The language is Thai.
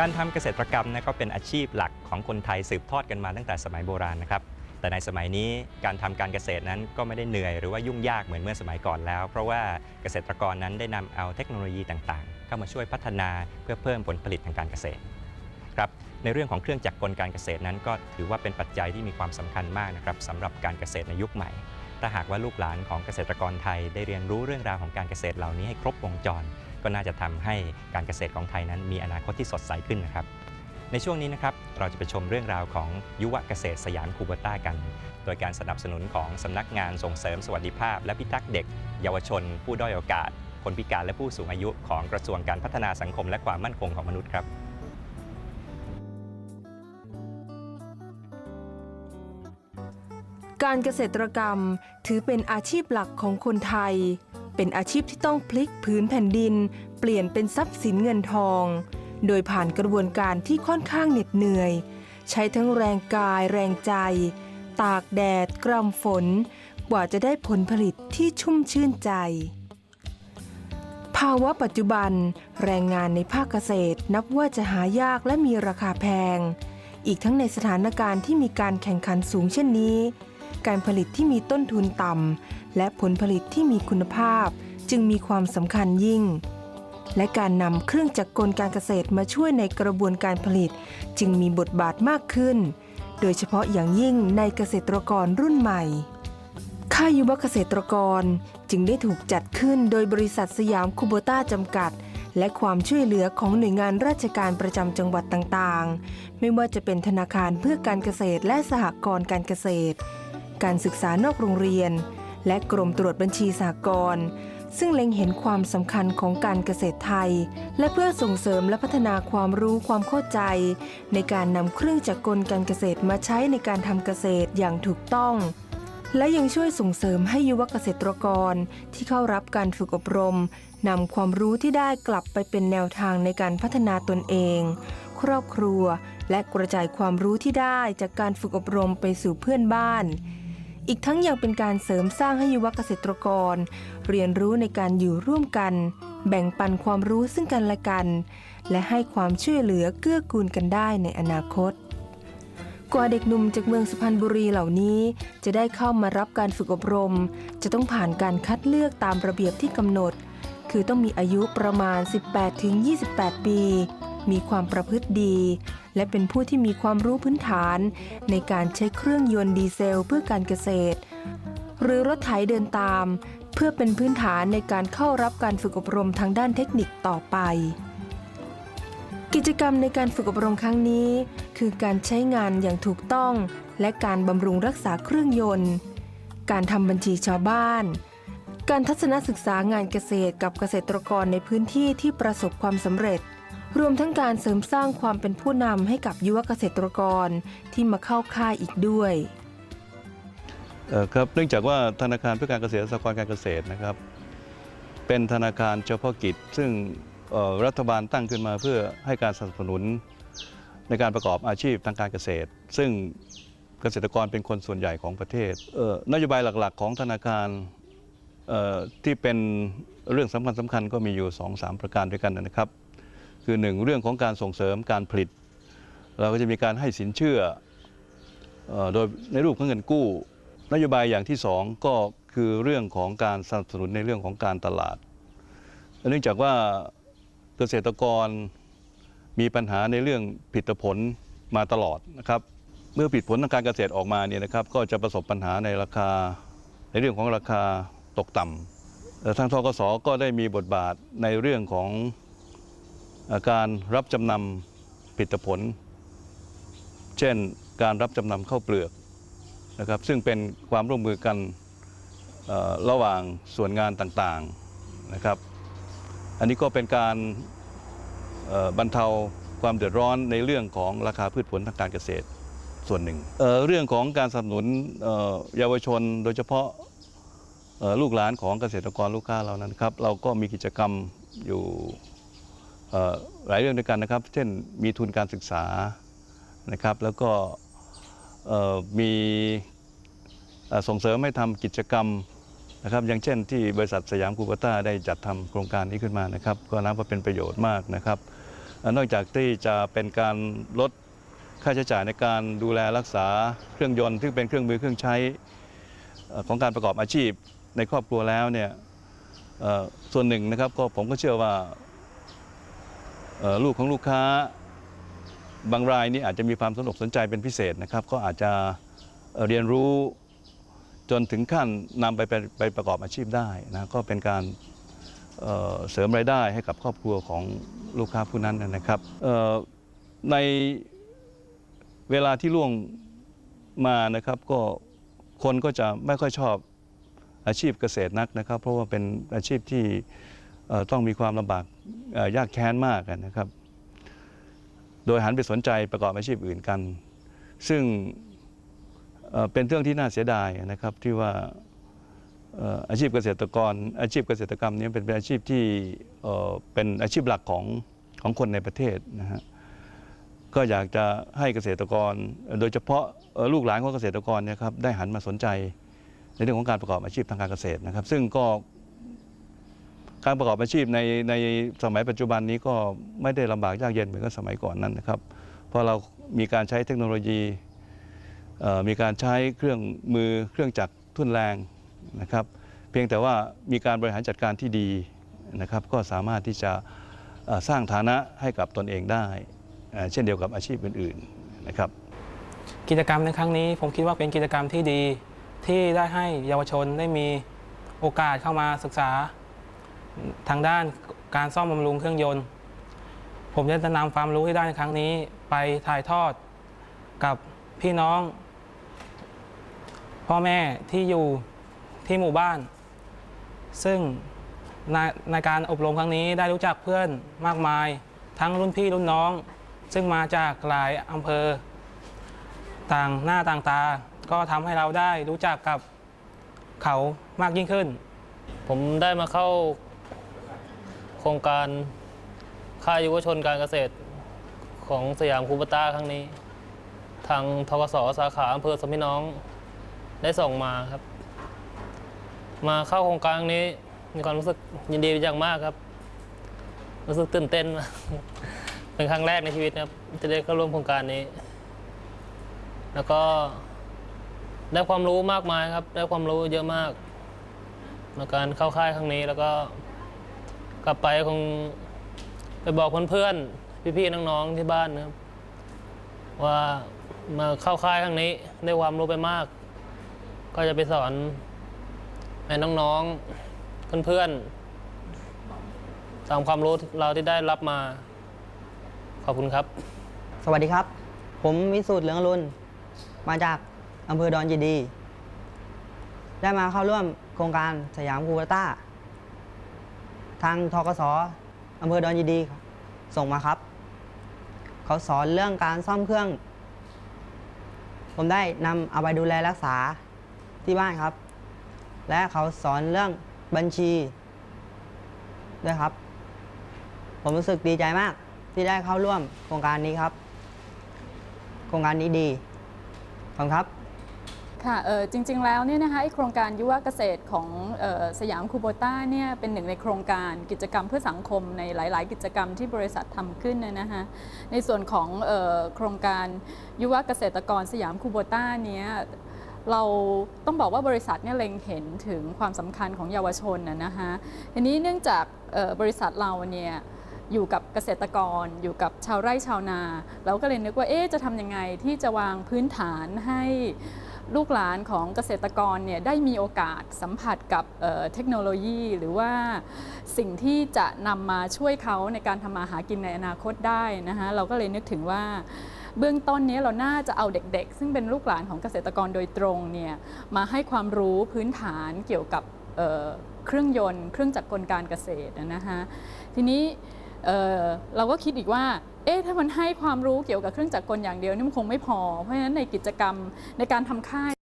การทำเกษตรกรรมนะก็เป็นอาชีพหลักของคนไทยสืบทอดกันมาตั้งแต่สมัยโบราณนะครับ แต่ในสมัยนี้การทำการเกษตรนั้นก็ไม่ได้เหนื่อยหรือว่ายุ่งยากเหมือนเมื่อสมัยก่อนแล้ว เพราะว่าเกษตรกรนั้นได้นำเอาเทคโนโลยีต่างๆ เข้ามาช่วยพัฒนาเพื่อเพิ่มผลผลิตทางการเกษตรครับในเรื่องของเครื่องจักรกลการเกษตรนั้น ก็ถือว่าเป็นปัจจัยที่มีความสำคัญมากนะครับสำหรับการเกษตรในยุคใหม่ ถ้าหากว่าลูกหลานของเกษตรกรไทยได้เรียนรู้เรื่องราวของการเกษตรเหล่านี้ให้ครบวงจร ก็น่าจะทำให้การเกษตรของไทยนั้นมีอนาคตที่สดใสขึ้นนะครับ ในช่วงนี้นะครับเราจะไปชมเรื่องราวของยุวเกษตรสยามคูเบต้ากัน โดยการสนับสนุนของสำนักงานส่งเสริมสวัสดิภาพ และพิทักษ์เด็ก เยาวชน ผู้ด้อยโอกาส คนพิการและผู้สูงอายุของกระทรวงการพัฒนาสังคมและความมั่นคงของมนุษย์ครับ การเกษตรกรรมถือเป็นอาชีพหลักของคนไทย เป็นอาชีพที่ต้องพลิกผืนแผ่นดิน เปลี่ยนเป็นทรัพย์สินเงินทอง โดยผ่านกระบวนการที่ค่อนข้างเหน็ดเหนื่อย ใช้ทั้งแรงกายแรงใจ ตากแดด กรำฝน กว่าจะได้ผลผลิตที่ชุ่มชื่นใจ ภาวะปัจจุบัน แรงงานในภาคเกษตรนับว่าจะหายากและมีราคาแพง อีกทั้งในสถานการณ์ที่มีการแข่งขันสูงเช่นนี้ การผลิตที่มีต้นทุนต่ำและผลผลิตที่มีคุณภาพ จึงมีความสำคัญยิ่ง และการนำเครื่องจักรกลการเกษตรมาช่วยในกระบวนการผลิต จึงมีบทบาทมากขึ้น โดยเฉพาะอย่างยิ่งในเกษตรกรรุ่นใหม่ค่ายยุวเกษตรกรจึงได้ถูกจัดขึ้นโดยบริษัทสยามคูโบต้าจำกัด และความช่วยเหลือของหน่วยงานราชการประจำจังหวัดต่างๆ ไม่ว่าจะเป็นธนาคารเพื่อการเกษตรและสหกรณ์การเกษตร การศึกษานอกโรงเรียน และกรมตรวจบัญชีสหกรณ์ซึ่งเล็งเห็นความสำคัญของการเกษตรไทย และเพื่อส่งเสริมและพัฒนาความรู้ความเข้าใจ ในการนำเครื่องจักรกลการเกษตรมาใช้ในการทำเกษตรอย่างถูกต้อง และยังช่วยส่งเสริมให้ยุวเกษตรกรที่เข้ารับการฝึกอบรมนำความรู้ที่ได้กลับไปเป็นแนวทางในการพัฒนาตนเอง ครอบครัว และกระจายความรู้ที่ได้จากการฝึกอบรมไปสู่เพื่อนบ้าน อีกทั้งยังเป็นการเสริมสร้างให้ยุวเกษตรกร เรียนรู้ในการอยู่ร่วมกัน แบ่งปันความรู้ซึ่งกันและกัน และให้ความช่วยเหลือเกื้อกูลกันได้ในอนาคต กว่าเด็กหนุ่มจากเมืองสุพรรณบุรีเหล่านี้ จะได้เข้ามารับการฝึกอบรม จะต้องผ่านการคัดเลือกตามระเบียบที่กำหนด คือต้องมีอายุประมาณ 18-28 ปี มีความประพฤติดี และเป็นผู้ที่มีความรู้พื้นฐาน ในการใช้เครื่องยนต์ดีเซลเพื่อการเกษตร หรือรถไถเดินตาม เพื่อเป็นพื้นฐานในการเข้ารับการฝึกอบรมทางด้านเทคนิคต่อไป กิจกรรมในการฝึกอบรมครั้งนี้ คือการใช้งานอย่างถูกต้อง และการบำรุงรักษาเครื่องยนต์ การทำบัญชีชาวบ้านการทัศนศึกษางานเกษตรกับเกษตรกรในพื้นที่ที่ประสบความสำเร็จ รวมทั้งการเสริมสร้างความเป็นผู้นำให้กับยุวเกษตรกรที่มาเข้าค่ายอีกด้วยครับเนื่องจากว่าธนาคารเพื่อการเกษตรและสหกรณ์การเกษตรนะครับ เป็นธนาคารเฉพาะกิจ ซึ่งรัฐบาลตั้งขึ้นมาเพื่อให้การสนับสนุนในการประกอบอาชีพทางการเกษตร ซึ่งเกษตรกรเป็นคนส่วนใหญ่ของประเทศเนโยบายหลักๆ ของธนาคารที่เป็นเรื่องสำคัญสำคัญก็มีอยู่ 2-3 ประการด้วยกันนะครับ คือหนึ่งเรื่องของการส่งเสริมการผลิต เราก็จะมีการให้สินเชื่ออโดยในรูปของเงินกู้ นโยบายอย่างที่สองก็คือเรื่องของการสนับสนุนในเรื่องของการตลาด เนื่องจากว่าเกษตรกรมีปัญหาในเรื่องผลิตผลมาตลอดนะครับ เมื่อผลิตผลทางการเกษตรออกมาเนี่ยนะครับ ก็จะประสบปัญหาในราคาในเรื่องของราคาตกต่ำทางทกสก็ได้มีบทบาทในเรื่องของ การรับจำนำผลิตผล เช่นการรับจำนำข้าวเปลือกนะครับซึ่งเป็นความร่วมมือกันระหว่างส่วนงานต่างๆนะครับ อันนี้ก็เป็นการบรรเทาความเดือดร้อนในเรื่องของราคาพืชผลทางการเกษตรส่วนหนึ่งเเรื่องของการสนับสนุนเยาวชน โดยเฉพาะลูกหลานของเกษตรกรลูกค้าเรานั้นครับ เราก็มีกิจกรรมอยู่ หลายเรื่องด้วยกันนะครับ เช่นมีทุนการศึกษานะครับ แล้วก็มีส่งเสริมให้ทำกิจกรรมนะครับ อย่างเช่นที่บริษัทสยามคูเปต้าได้จัดทำโครงการนี้ขึ้นมานะครับ ก็นับว่าเป็นประโยชน์มากนะครับ นอกจากที่จะเป็นการลดค่าใช้จ่ายในการดูแลรักษาเครื่องยนต์ซึ่งเป็นเครื่องมือเครื่องใช้ของการประกอบอาชีพในครอบครัวแล้วเนี่ยส่วนหนึ่งนะครับก็ผมก็เชื่อว่า ลูกของลูกค้าบางรายนี่อาจจะมีความสนอกสนใจเป็นพิเศษนะครับ ก็อาจจะเรียนรู้จนถึงขั้นนำไปไปไปประกอบอาชีพได้นะก็เป็นการเเสริมรายได้ให้กับครอบครัวของลูกค้าผู้นั้นนะครับในเวลาที่ล่วงมานะครับก็คนก็จะไม่ค่อยชอบอาชีพเกษตรนักนะครับ เพราะว่าเป็นอาชีพที่ ต้องมีความลำบากยากแค้นมากนะครับ โดยหันไปสนใจประกอบอาชีพอื่นกัน ซึ่งเป็นเรื่องที่น่าเสียดายนะครับที่ว่าอาชีพเกษตรกร อาชีพเกษตรกรรมนี้เป็นอาชีพที่เป็นอาชีพหลักของของคนในประเทศนะฮะก็อยากจะให้เกษตรกร โดยเฉพาะลูกหลานของเกษตรกรนยครับได้หันมาสนใจในเรื่องของการประกอบอาชีพทางการเกษตรนะครับ ซึ่งก็ การประกอบอาชีพในในสมัยปัจจุบันนี้ก็ไม่ได้ลำบากยากเย็นเหมือนกับสมัยก่อนนั้นนะครับ เพราะเรามีการใช้เทคโนโลยีมีการใช้เครื่องมือเครื่องจักรทุ่นแรงนะครับ เพียงแต่ว่ามีการบริหารจัดการที่ดีนะครับ ก็สามารถที่จะสร้างฐานะให้กับตนเองได้ เช่นเดียวกับอาชีพอื่นๆนะครับ กิจกรรมในครั้งนี้ผมคิดว่าเป็นกิจกรรมที่ดีที่ได้ให้เยาวชนได้มีโอกาสเข้ามาศึกษา ทางด้านการซ่อมบำรุงเครื่องยนต์ ผมจะนำความรู้ที่ได้ในครั้งนี้ ไปถ่ายทอดกับพี่น้อง พ่อแม่ที่อยู่ที่หมู่บ้าน ซึ่งในในการอบรมครั้งนี้ได้รู้จักเพื่อนมากมาย ทั้งรุ่นพี่รุ่นน้อง ซึ่งมาจากหลายอำเภอ ต่างหน้าต่างตา ก็ทำให้เราได้รู้จักกับเขามากยิ่งขึ้น ผมได้มาเข้า ครงการค่ายยุวชนการเกษตรของสยามคูปต้าครั้งนี้ ทางทกสสาขาอำเภอสมพี่น้องได้ส่งมาครับ มาเข้าโครงการนี้มีความรู้สึกยินดีเป็นอย่างมากครับ รู้สึกตื่นเต้นเป็นครั้งแรกในชีวิตนะครับที่ได้เข้าร่วมโครงการนี้ แล้วก็ได้ความรู้มากมายครับ ได้ความรู้เยอะมากในการเข้าค่ายครั้งนี้แล้วก็ กลับไปคงไปบอกเพื่อนๆพี่ๆน้องๆที่บ้านนะครับ ว่ามาเข้าค่ายครั้งนี้ได้ความรู้ไปมาก ก็จะไปสอนให้น้องๆเพื่อนๆตามความรู้เราที่ได้รับมา ขอบคุณครับ สวัสดีครับ ผมวิสุทธ์เหลืองอรุณมาจากอำเภอดอนเจดี ได้มาเข้าร่วมโครงการสยามคูเปต้า ทางทกสอำเภอดอนเจดีครับส่งมาครับ เขาสอนเรื่องการซ่อมเครื่อง ผมได้นำเอาไปดูแลรักษาที่บ้านครับ และเขาสอนเรื่องบัญชีด้วยครับ ผมรู้สึกดีใจมากที่ได้เข้าร่วมโครงการนี้ครับ โครงการนี้ดีขอบคุณครับ ค่ะเออจริงๆ แล้วเนี่ยนะคะไอโครงการยุวเกษตรของออสยามคูโบต้าเนี่ยเป็นหนึ่งในโครงการกิจกรรมเพื่อสังคมในหลาย ๆ กิจกรรมที่บริษัททำขึ้นนะนะคะในส่วนของออโครงการยุวเกษตรกรสยามคูโบต้าเนี้ยเราต้องบอกว่าบริษัทเนี่ยเล็งเห็นถึงความสำคัญของเยาวชนนะนะคะทีนี้เนื่องจากบริษัทเราเนี่ย อยู่กับเกษตรกร อยู่กับชาวไร่ชาวนา เราก็เลยนึกว่าเอ๊ะจะทำยังไงที่จะวางพื้นฐานให้ลูกหลานของเกษตรกรเนี่ยได้มีโอกาสสัมผัสกับเเทคโนโลยี หรือว่าสิ่งที่จะนำมาช่วยเขาในการทำมาหากินในอนาคตได้นะคะเราก็เลยนึกถึงว่าเบื้องต้นนี้เราน่าจะเอาเด็กๆ ซึ่งเป็นลูกหลานของเกษตรกรโดยตรงเนี่ยมาให้ความรู้พื้นฐานเกี่ยวกับเเครื่องยนต์ เครื่องจักรกลการเกษตรนะคะทีนี้ เเราก็คิดอีกว่า เอ๊ะถ้ามันให้ความรู้เกี่ยวกับเครื่องจักรกลอย่างเดียวนี่มันคงไม่พอ เพราะฉะนั้นในกิจกรรมในการทำค่าย